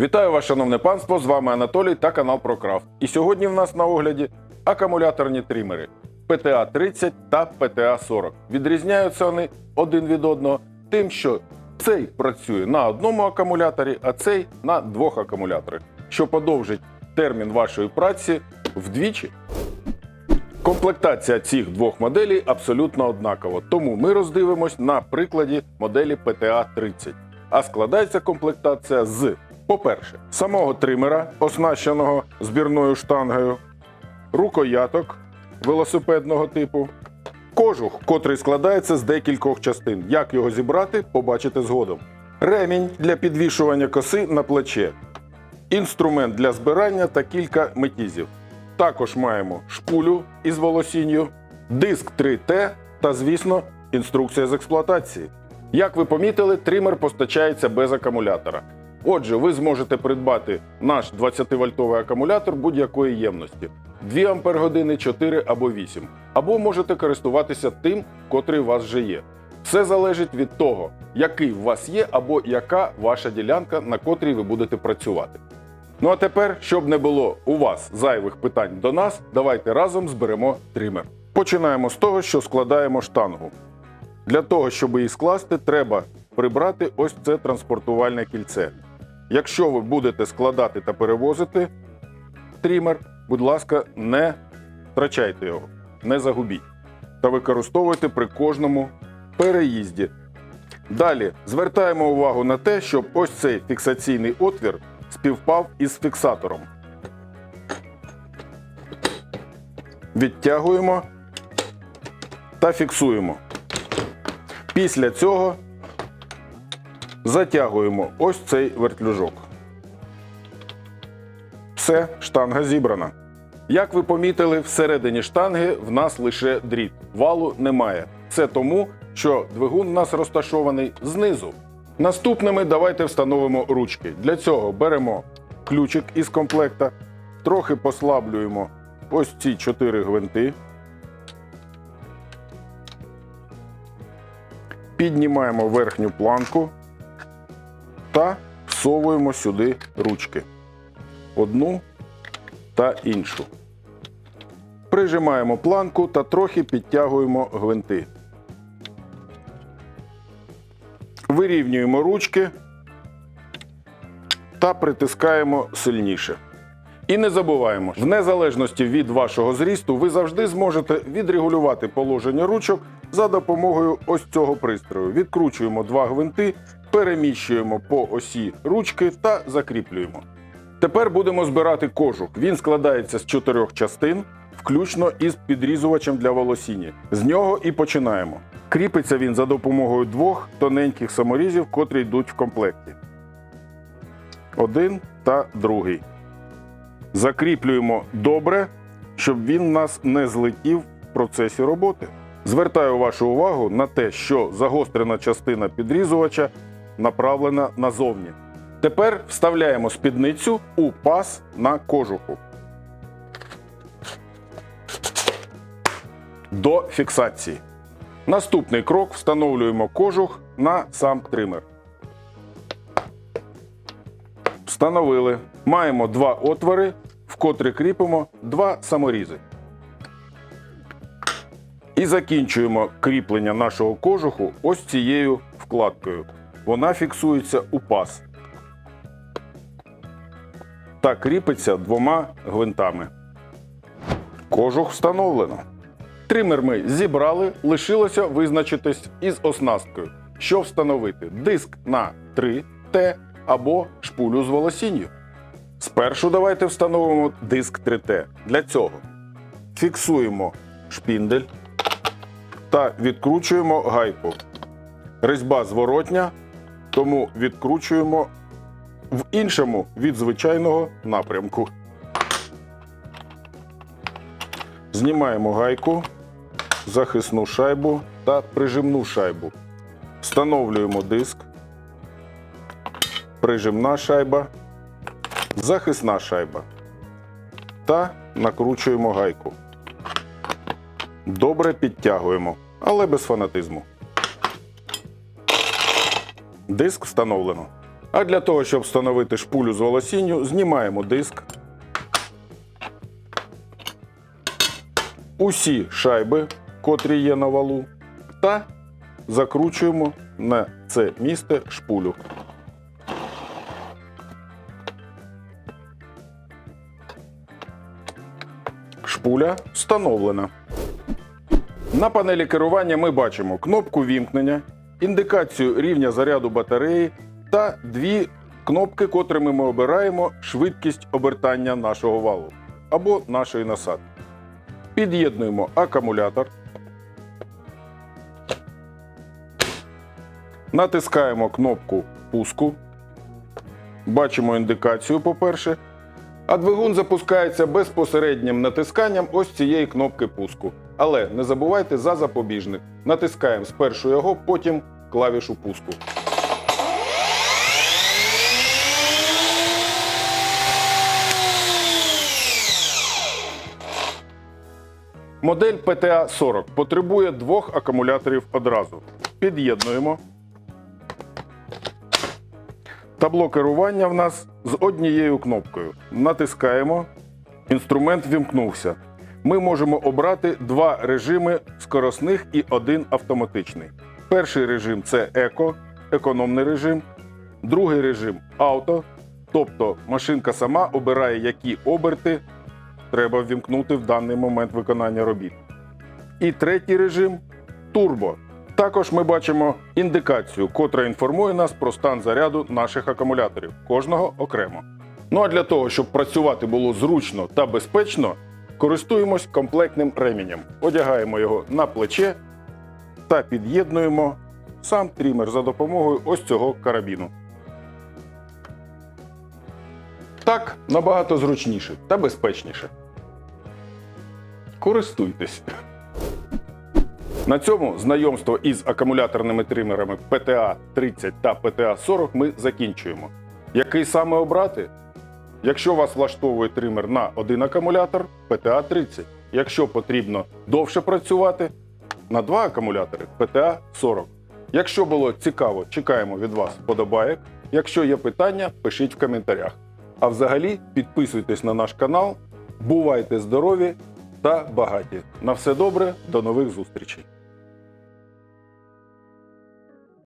Вітаю вас, шановне панство! З вами Анатолій та канал ProCraft. І сьогодні в нас на огляді акумуляторні тримери PTA 30 та PTA 40. Відрізняються вони один від одного тим, що цей працює на одному акумуляторі, а цей на двох акумуляторах, що подовжить термін вашої праці вдвічі. Комплектація цих двох моделей абсолютно однакова, тому ми роздивимось на прикладі моделі PTA 30. А складається комплектація з, по-перше, самого тримера, оснащеного збірною штангою, рукояток велосипедного типу, кожух, котрий складається з декількох частин. Як його зібрати, побачите згодом. Ремінь для підвішування коси на плече, інструмент для збирання та кілька метізів. Також маємо шпулю із волосінню, диск 3Т та, звісно, інструкція з експлуатації. Як ви помітили, тример постачається без акумулятора. Отже, ви зможете придбати наш 20-вольтовий акумулятор будь-якої ємності 2 Ампер-години, 4 або 8. Або можете користуватися тим, котрий у вас вже є. Все залежить від того, який у вас є, або яка ваша ділянка, на котрій ви будете працювати. Ну а тепер, щоб не було у вас зайвих питань до нас, давайте разом зберемо тример. Починаємо з того, що складаємо штангу. Для того, щоб її скласти, треба прибрати ось це транспортувальне кільце. Якщо ви будете складати та перевозити трімер, будь ласка, не втрачайте його, не загубіть та використовуйте при кожному переїзді. Далі звертаємо увагу на те, щоб ось цей фіксаційний отвір співпав із фіксатором. Відтягуємо та фіксуємо. Після цього затягуємо ось цей вертлюжок. Все, штанга зібрана. Як ви помітили, всередині штанги в нас лише дріт, валу немає. Це тому, що двигун у нас розташований знизу. Наступними давайте встановимо ручки. Для цього беремо ключик із комплекта, трохи послаблюємо ось ці чотири гвинти. Піднімаємо верхню планку та всовуємо сюди ручки. Одну та іншу. Прижимаємо планку та трохи підтягуємо гвинти. Вирівнюємо ручки та притискаємо сильніше. І не забуваємо, в незалежності від вашого зрісту, ви завжди зможете відрегулювати положення ручок за допомогою ось цього пристрою. Відкручуємо два гвинти, переміщуємо по осі ручки та закріплюємо. Тепер будемо збирати кожух. Він складається з чотирьох частин, включно із підрізувачем для волосіння. З нього і починаємо. Кріпиться він за допомогою двох тоненьких саморізів, котрі йдуть в комплекті. Один та другий. Закріплюємо добре, щоб він нас не злетів в процесі роботи. Звертаю вашу увагу на те, що загострена частина підрізувача направлена назовні. Тепер вставляємо спідницю у паз на кожуху. До фіксації. Наступний крок встановлюємо кожух на сам тример. Встановили. Маємо два отвори, в котрі кріпимо два саморізи. І закінчуємо кріплення нашого кожуху ось цією вкладкою. Вона фіксується у паз та кріпиться двома гвинтами. Кожух встановлено. Тример ми зібрали, лишилося визначитись із оснасткою, що встановити диск на 3Т або шпулю з волосінню. Спершу давайте встановимо диск 3Т. Для цього фіксуємо шпіндель та відкручуємо гайку. Резьба зворотня, тому відкручуємо в іншому від звичайного напрямку. Знімаємо гайку, захисну шайбу та прижимну шайбу. Встановлюємо диск, прижимна шайба, захисна шайба та накручуємо гайку. Добре підтягуємо, але без фанатизму. Диск встановлено. А для того, щоб встановити шпулю з волосінню, знімаємо диск. Усі шайби, котрі є на валу, та закручуємо на це місце шпулю. Шпуля встановлена. На панелі керування ми бачимо кнопку вімкнення, індикацію рівня заряду батареї та дві кнопки, котрими ми обираємо швидкість обертання нашого валу або нашої насадки. Під'єднуємо акумулятор. Натискаємо кнопку пуску. Бачимо індикацію, по-перше. А двигун запускається безпосереднім натисканням ось цієї кнопки пуску. Але не забувайте за запобіжник. Натискаємо спершу його, потім клавішу пуску. Модель PTA 40 потребує двох акумуляторів одразу. Під'єднуємо. Табло керування в нас з однією кнопкою. Натискаємо. Інструмент вімкнувся. Ми можемо обрати два режими скоросних і один автоматичний. Перший режим це еко, економний режим. Другий режим авто. Тобто машинка сама обирає, які оберти треба ввімкнути в даний момент виконання робіт. І третій режим турбо. Також ми бачимо індикацію, котра інформує нас про стан заряду наших акумуляторів, кожного окремо. Ну а для того, щоб працювати було зручно та безпечно, користуємось комплектним ременем. Одягаємо його на плече та під'єднуємо сам трімер за допомогою ось цього карабіну. Так набагато зручніше та безпечніше. Користуйтесь. На цьому знайомство із акумуляторними тримерами PTA 30 та PTA 40 ми закінчуємо. Який саме обрати? Якщо вас влаштовує тример на один акумулятор, PTA 30. Якщо потрібно довше працювати, на два акумулятори PTA 40. Якщо було цікаво, чекаємо від вас вподобаєк. Якщо є питання, пишіть в коментарях. А взагалі підписуйтесь на наш канал, бувайте здорові та багаті. На все добре, до нових зустрічей!